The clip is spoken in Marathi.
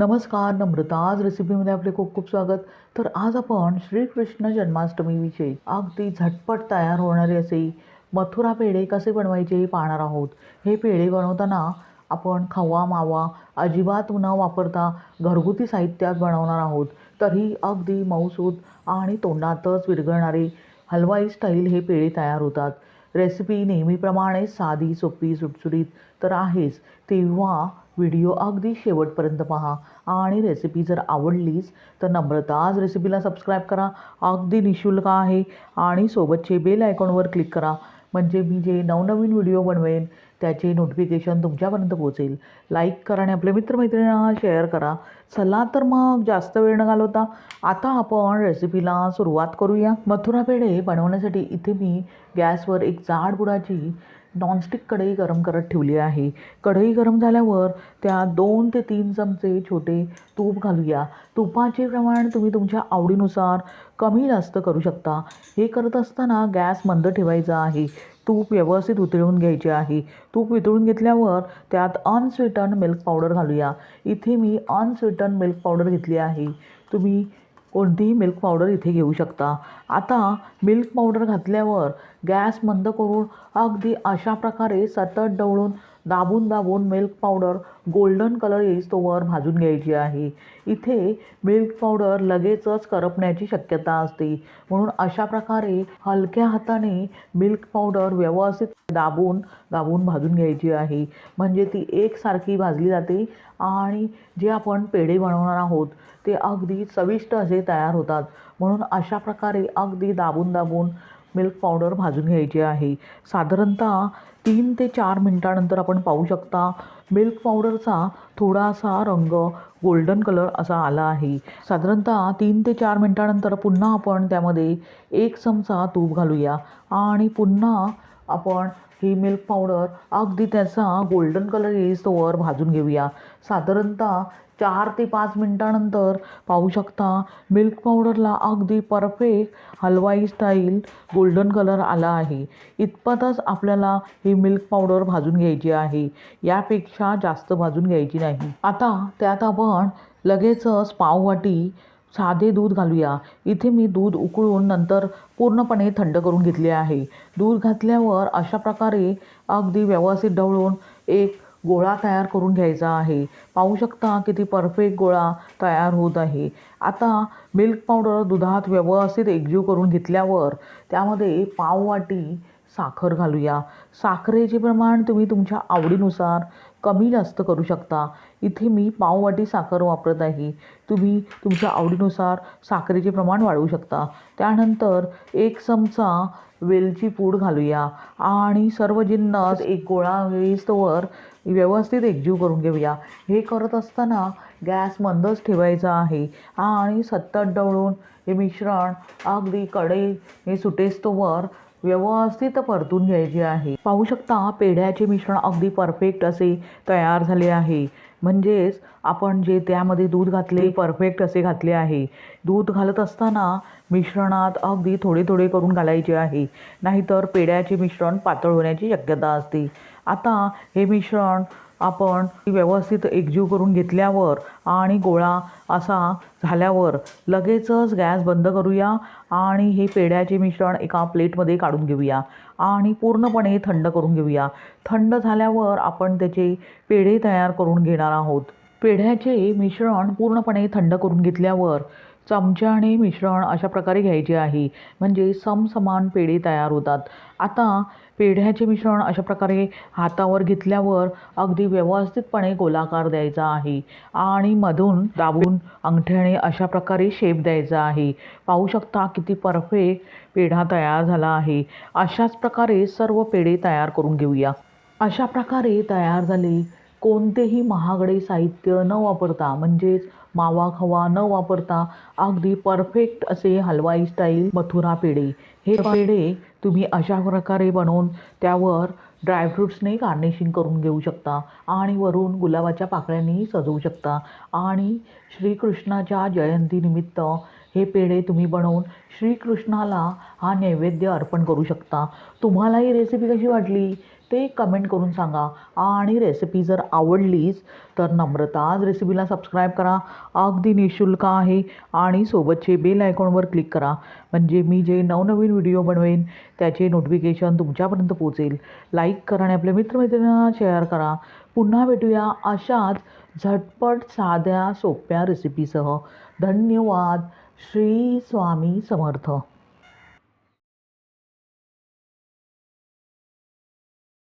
नमस्कार नम्रताज रेसिपीमध्ये आपले खूप खूप स्वागत. तर आज आपण श्रीकृष्ण जन्माष्टमीविषयी अगदी झटपट तयार होणारे असे मथुरा पेढे कसे बनवायचे हे पाहणार आहोत. हे पेढे बनवताना आपण खवा मावा अजिबात न वापरता घरगुती साहित्यात बनवणार आहोत. तरी अगदी मऊसूद आणि तोंडातच विरघळणारे हलवाई स्टाईल हे पेढे तयार होतात. रेसिपी नेहमीप्रमाणे साधी सोपी सुटसुटीत तर आहेच. तेव्हा व्हिडिओ अगदी शेवटपर्यंत पहा. आणि रेसिपी जर आवडलीच तर नम्रताज रेसिपीला सबस्क्राईब करा. अगदी निशुल्क आहे. आणि सोबतचे बेल आयकॉनवर क्लिक करा. म्हणजे मी जे नवनवीन व्हिडिओ बनवेन त्याचे नोटिफिकेशन तुमच्यापर्यंत पोहोचेल. लाईक करा आणि आपल्या मित्रमैत्रिणींना शेअर करा. चला तर मग जास्त वेळ न घालवता आता आपण रेसिपीला सुरुवात करूया. मथुरा पेढे बनवण्यासाठी इथे मी गॅसवर एक जाड बुडाची नॉनस्टिक कढई गरम करत ठेवली आहे. कढई गरम झाल्यावर त्यात दोन ते तीन चमचे छोटे तूप घालूया. तुपाचे प्रमाण तुम्ही तुमच्या आवडीनुसार कमी जास्त करू शकता. हे करत असताना गॅस मंद ठेवायचा आहे. तूप व्यवस्थित उतळून घ्यायचे आहे. तूप वितळून घेतल्यावर त्यात अनस्वीटन मिल्क पावडर घालूया. इथे मी अनस्वीटन मिल्क पावडर घेतली आहे. तुम्ही कोणतीही मिल्क पावडर इथे घेऊ शकता. आता मिल्क पावडर घातल्यावर गॅस मंद करून अगदी अशा प्रकारे सतत ढवळून दाबून दाबून मिल्क पावडर गोल्डन कलर येईस्तोवर भाजून घ्यायची आहे. इथे मिल्क पावडर लगेचच करपण्याची शक्यता असते. म्हणून अशा प्रकारे हलक्या हाताने मिल्क पावडर व्यवस्थित दाबून दाबून भाजून घ्यायची आहे. म्हणजे ती एकसारखी भाजली जाते आणि जे आपण पेढे बनवणार आहोत ते अगदी चविष्ट असे तयार होतात. म्हणून अशा प्रकारे अगदी दाबून दाबून मिल्क पावडर भाजून घ्यायची आहे. साधारणतः तीन ते चार मिनटानंतर आपण पाहू शकता मिल्क पावडरचा थोडासा रंग गोल्डन कलर असा आला आहे. साधारणतः तीन ते चार मिनटानंतर पुन्हा आपण त्यामध्ये एक चमचा तूप घालूया आणि पुन्हा आपण ही मिल्क पावडर अगदी त्याचा गोल्डन कलर येईस्तोवर भाजून घेऊया. साधारणतः चार ते पाच मिनटानंतर पाहू शकता मिल्क पावडरला अगदी perfect halwai style golden colour आला आहे. इतपतच आपल्याला ही मिल्क पावडर भाजून घ्यायची आहे. यापेक्षा जास्त भाजून घ्यायची नाही. आता त्यात आपण लगेचच पाववाटी साधे दूध घालूया. इथे मी दूध उकळून नंतर पूर्णपणे थंड करून घेतले आहे. दूध घातल्यावर अशा प्रकारे अगदी व्यवस्थित ढवळून एक गोळा तयार करून घ्यायचा आहे. पाहू शकता किती परफेक्ट गोळा तयार होत आहे. आता मिल्क पावडर दुधात व्यवस्थित एकजीव करून घेतल्यावर त्यामध्ये पाववाटी साखर घालूया. साखरेचे प्रमाण तुम्ही तुमच्या आवडीनुसार कमी जास्त करू शकता. इथे मी पाववाटी साखर वापरत आहे. तुम्ही तुमच्या आवडीनुसार साखरेचे प्रमाण वाढवू शकता. त्यानंतर एक चमचा वेलची पूड घालूया. आणि सर्व जिन्नस एक गोळा वेस्तवर व्यवस्थित एकजीव करून घेऊया. हे करत असताना गॅस मंदच ठेवायचा आहे. आणि सतत डवळून हे मिश्रण अगदी कडे हे सुटेस्तोवर व्यवस्थित परतून घ्यायचे आहे. पाहू शकता पेढ्याचे मिश्रण अगदी परफेक्ट असे तयार झाले आहे. म्हणजेच आपण जे त्यामध्ये दूध घातले परफेक्ट असे घातले आहे. दूध घालत असताना मिश्रणात अगदी थोडे थोडे करून घालायचे आहे. नाहीतर पेढ्याचे मिश्रण पातळ होण्याची शक्यता असते. आता हे मिश्रण आपण व्यवस्थित एकजीव करून घेतल्यावर आणि गोळा असा झाल्यावर लगेचच गॅस बंद करूया आणि हे पेढ्याचे मिश्रण एका प्लेटमध्ये काढून घेऊया आणि पूर्णपणे थंड करून घेऊया. थंड झाल्यावर आपण त्याचे पेढे तयार करून घेणार आहोत. पेढ्याचे मिश्रण पूर्णपणे थंड करून घेतल्यावर चमच्याने मिश्रण अशा प्रकारे घ्यायचे आहे. म्हणजे समसमान पेढे तयार होतात. आता पेढ्याचे मिश्रण अशा प्रकारे हातावर घेतल्यावर अगदी व्यवस्थितपणे गोलाकार द्यायचा आहे. आणि मधून दाबून अंगठ्याने अशा प्रकारे शेप द्यायचा आहे. पाहू शकता किती परफेक्ट पेढा तयार झाला आहे. अशाच प्रकारे सर्व पेढे तयार करून घेऊया. अशा प्रकारे तयार झाले कोणतेही महागडे साहित्य न वापरता म्हणजेच मावा खवा न वापरता अगदी परफेक्ट असे हलवाई स्टाईल मथुरा पेढे. हे पेढे तुम्ही अशा प्रकारे बनवून त्यावर ड्रायफ्रूट्सने गार्निशिंग करून घेऊ शकता आणि वरून गुलाबाच्या पाकळ्यांनीही सजवू शकता. आणि श्रीकृष्णाच्या जयंतीनिमित्त हे पेढे तुम्ही बनवून श्रीकृष्णाला हा नैवेद्य अर्पण करू शकता. तुम्हाला ही रेसिपी कशी वाटली? ते कमेंट करून सांगा. आणि रेसिपी जर आवडलीच तर नम्रताज रेसिपीला सबस्क्राईब करा. अगदी निशुल्क आहे. आणि सोबतचे बेल आयकॉनवर क्लिक करा. म्हणजे मी जे नवनवीन व्हिडिओ बनवेन त्याचे नोटिफिकेशन तुमच्यापर्यंत पोहोचेल. लाईक करा आणि आपल्या मित्रमैत्रिणींना शेअर करा. पुन्हा भेटूया अशाच झटपट साध्या सोप्या रेसिपीसह धन्यवाद. श्री स्वामी समर्थ.